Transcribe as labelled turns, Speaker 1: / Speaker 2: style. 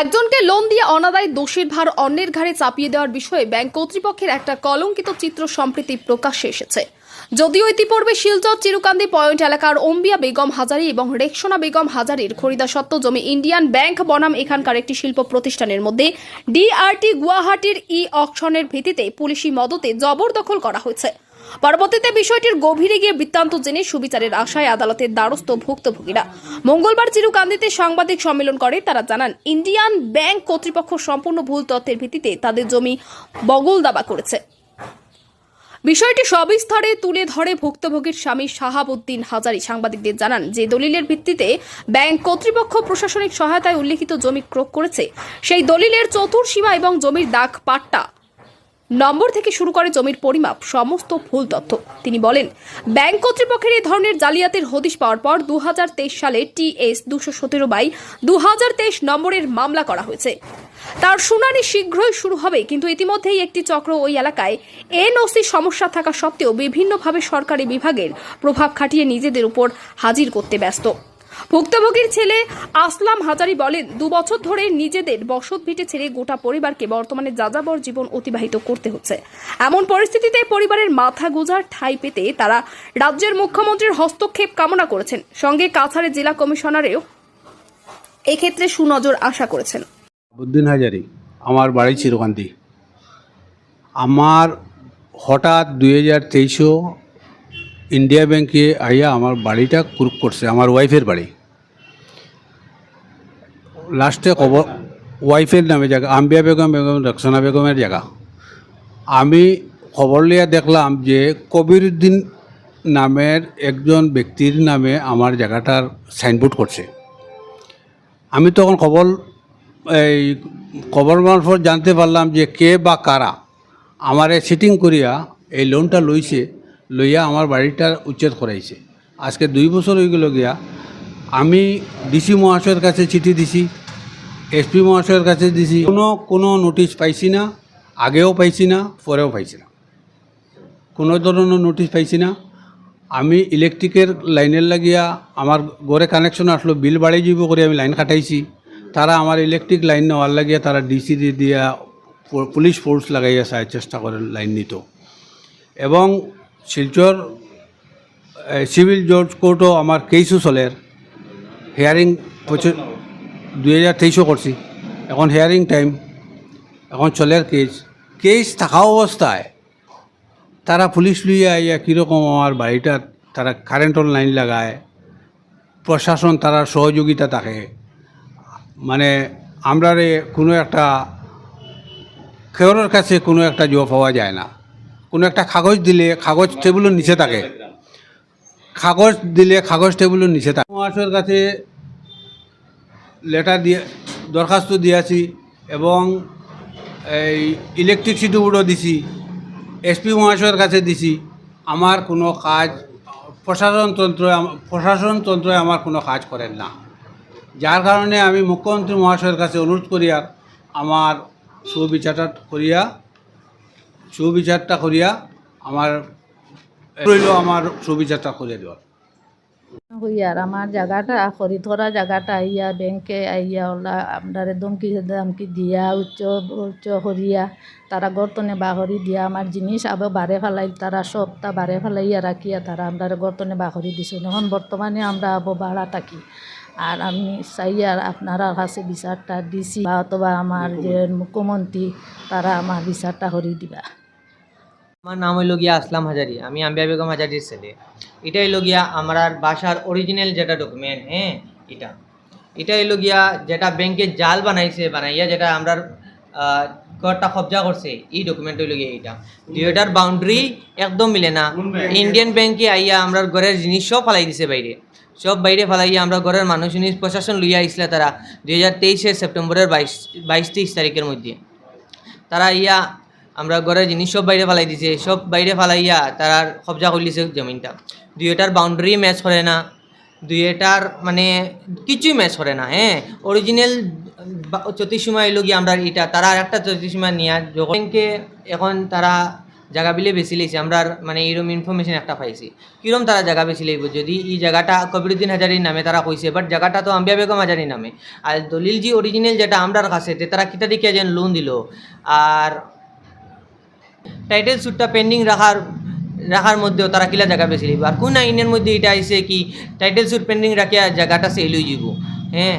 Speaker 1: একজনকে লোন দিয়ে অনাদায় দোষীর ভার অন্যের ঘাড়ে চাপিয়ে দেওয়ার বিষয়ে ব্যাংক কর্তৃপক্ষের একটা কলঙ্কিত চিত্র সম্প্রতি প্রকাশ্যে এসেছে। যদিও ইতিপূর্বে শিলচর, চিরুকান্দি, পয়েন্ট এলাকার অম্বিয়া বেগম হাজারি এবং রেকসোনা বেগম হাজারির খরিদাসত্ব জমি ইন্ডিয়ান ব্যাংক বনাম এখানকার একটি শিল্প প্রতিষ্ঠানের মধ্যে ডিআরটি গুয়াহাটির ই অকশনের ভিত্তিতে পুলিশি মদতে জবরদখল করা হয়েছে। পরবর্তীতে বিষয়টির গভীরে গিয়ে বৃত্তান্ত জেনে সুবিচারের আশায় আদালতের দ্বারস্থ ভুক্তভোগীরা। মঙ্গলবার চিরুকান্দিতে সাংবাদিক সম্মেলন করে তারা জানান, ইন্ডিয়ান ব্যাংক কর্তৃপক্ষ সম্পূর্ণ ভুল তথ্যের ভিত্তিতে তাদের জমি বগল দাবা করেছে। বিষয়টি সবিস্তারে তুলে ধরে ভুক্তভোগীর স্বামী শাহাবুদ্দিন হাজারি। সাংবাদিকদের জানান, যে দলিলের ভিত্তিতে ব্যাংক কর্তৃপক্ষ প্রশাসনিক সহায়তায় উল্লেখিত জমি ক্রয় করেছে, সেই দলিলের চতুর্সীমা এবং জমির দাগ পাট্টা নম্বর থেকে শুরু করে জমির পরিমাপ, সমস্ত ভুল তথ্য। তিনি বলেন, ব্যাংক কর্তৃপক্ষের এই ধরনের জালিয়াতির হদিশ পাওয়ার পর দু হাজার তেইশ সালে টিএস দুশো সতেরো বাই দু হাজার তেইশ নম্বরের মামলা করা হয়েছে। তার শুনানি শীঘ্রই শুরু হবে, কিন্তু ইতিমধ্যেই একটি চক্র ওই এলাকায় এনওসি সমস্যা থাকা সত্ত্বেও বিভিন্নভাবে সরকারি বিভাগের প্রভাব খাটিয়ে নিজেদের উপর হাজির করতে ব্যস্ত। ভুক্তভোগীর ছেলে আসলাম হাজারি বলেন, দু বছর ধরে নিজেদের বসত ভিটে ছেড়ে গোটা পরিবারকে বর্তমানে যাযাবর জীবন অতিবাহিত করতে হচ্ছে। এমন পরিস্থিতিতে পরিবারের মাথা গুজার ঠাঁই পেতে তারা রাজ্যের মুখ্যমন্ত্রীর হস্তক্ষেপ কামনা করেছেন। সঙ্গে কাছাড়ের জেলা কমিশনারেও এক্ষেত্রে সুনজর আশা করেছেন।
Speaker 2: বুদ্দিন হাজারি, আমার বাড়ি চিরকান্তি। আমার হঠাৎ দুই হাজার তেইশও ইন্ডিয়া ব্যাংকে আইয়া আমার বাড়িটা ক্রুক করছে, আমার ওয়াইফের বাড়ি। লাস্টে খবর ওয়াইফের নামে জায়গা, আম্বিয়া বেগম বেগম রক্সনা বেগমের জায়গা। আমি খবর লিয়া দেখলাম যে কবির উদ্দিন নামের একজন ব্যক্তির নামে আমার জায়গাটার সাইনবোর্ড করছে। আমি তখন খবর, এই খবর মারফত জানতে পারলাম যে কে বা কারা আমারে সিটিং করিয়া এই লোনটা লইছে। লইয়া আমার বাড়িটা উচ্ছেদ করাইছে। আজকে দুই বছর হয়ে গেল গিয়া, আমি ডিসি মহাশয়ের কাছে চিঠি দিছি এসপি মহাশয়ের কাছে দিছি, কোনো কোনো নোটিশ পাইছি না, আগেও পাইছি না, পরেও পাইছি না। কোনো ধরনের নোটিশ পাইছি না। আমি ইলেকট্রিকের লাইনের লাগিয়া আমার ঘরে কানেকশন আসলো, বিল বাড়াই যাব করে আমি লাইন কাটাইছি। তারা আমার ইলেকট্রিক লাইন নেওয়ার লাগিয়া তারা ডিসি দিয়ে পুলিশ ফোর্স লাগাইয়া চেষ্টা করে লাইন নিত। এবং শিলচর সিভিল জজ কোর্টও আমার কেসও চলের হেয়ারিং পঁচিশ দুই হাজার তেইশও করছি এখন হেয়ারিং টাইম এখন চলের কেস কেস থাকা অবস্থায় তারা পুলিশ লইয়া আইয়া কীরকম আমার বাড়িটা তারা কারেন্টর লাইন লাগায়। প্রশাসন তারা সহযোগিতা থাকে। মানে আমরা রে কোনো একটা কেউরের কাছে কোনো একটা জব পাওয়া যায় না। কোনো একটা কাগজ দিলে কাগজ টেবিলের নিচে থাকে। কাগজ দিলে কাগজ টেবিলের নিচে থাকে। মহাশয়ের কাছে লেটার দিয়ে, দরখাস্ত দিয়েছি এবং এই ইলেকট্রিসিটি বোর্ডও দিছি। এসপি মহাশয়ের কাছে দিছি। আমার কোনো কাজ প্রশাসনতন্ত্র প্রশাসনতন্ত্র আমার কোনো কাজ করেন না। যার কারণে আমি মুখ্যমন্ত্রী মহাশয়ের কাছে অনুরোধ করিয়া, আমার সুবিচারটা করিয়া সুবিচারটা করিয়া আমার, রইল আমার সুবিচারটা করে দেওয়ার।
Speaker 3: হইয়ার আমার জায়গাটা খরিধরা জায়গাটা আইয়া, ব্যাংকে আইয়া, ওলা আপনারে দমকি দামকি দিয়া, উচ্চ উচ্চ করিয়া, তারা গর্তনে বাহরি দিয়া আমার জিনিস আবার বারে ফেলাই, তারা সবটা বারে ফেলাইয়া রাখিয়া তারা আমরা গর্তনে বাহরি দিছে। এখন বর্তমানে আমরা আবো ভাড়া থাকি। আর আমি চাই আর আপনারা কাছে বিচারটা দিছি, বা অথবা আমার যে মুখ্যমন্ত্রী, তারা আমার বিচারটা করি দিবা।
Speaker 4: আমার নাম হইল গিয়া আসলাম হাজারি আমি আম্বিয়া বেগম হাজারির ছেলে। এটা হইল গিয়া আমার বাসার অরিজিনাল যেটা ডকুমেন্ট হ্যাঁ এটা। এটা হইল গিয়া যেটা ব্যাংকে জাল বানাইছে বানাইয়া যেটা আমরা ঘরটা কবজা করছে এই ডকুমেন্ট হইল গিয়া এইটা। দুইটার বাউন্ডারি একদম মিলে না। ইন্ডিয়ান ব্যাংকে আইয়া আমরা ঘরের জিনিস সব ফালাই দিছে বাইরে। সব বাইরে ফালাইয়া আমরা ঘরের মানুষ জিনিস প্রশাসন লইয়া আইসলে তারা দুই হাজার তেইশের সেপ্টেম্বরের বাইশ বাইশ তেইশ তারিখের মধ্যে। তারা ইয়া আমরা ঘরের জিনিস সব বাইরে ফালাই দিছে। সব বাইরে ফালাইয়া তারা কবজা করে দিছে জমিনটা। দুইটার বাউন্ডারি ম্যাচ করে না। দুইটার মানে কিছুই ম্যাচ করে না হ্যাঁ? অরিজিনাল চতুর্সীমা এলো গিয়ে আমরা এটা, তারা আর একটা চতুর্সীমা নিয়ে যখন ব্যাংকে এখন তারা জায়গা বিলে বেশি লইছে আমরা আর মানে এইরকম ইনফরমেশন একটা পাইছি। কিরম তারা জায়গা বেশি লইব যদি এই জায়গাটা কবিরুদ্দিন হাজারির নামে তারা কইছে বাট জায়গাটা তো আম্বিয়া বেগম হাজারির নামে। আর দলিল জি অরিজিনাল যেটা আমরার কাছে তারা কিতা দেখিয়া যেন লোন দিল। আর টাইটেল স্যুটটা পেন্ডিং রাখার রাখার মধ্যেও তারা কিলা জায়গা পেয়েছিল আর কোন আইনের মধ্যে এটা আইসে কি টাইটেল স্যুট পেন্ডিং রাখিয়া জায়গাটা সেল হয়ে যাব হ্যাঁ?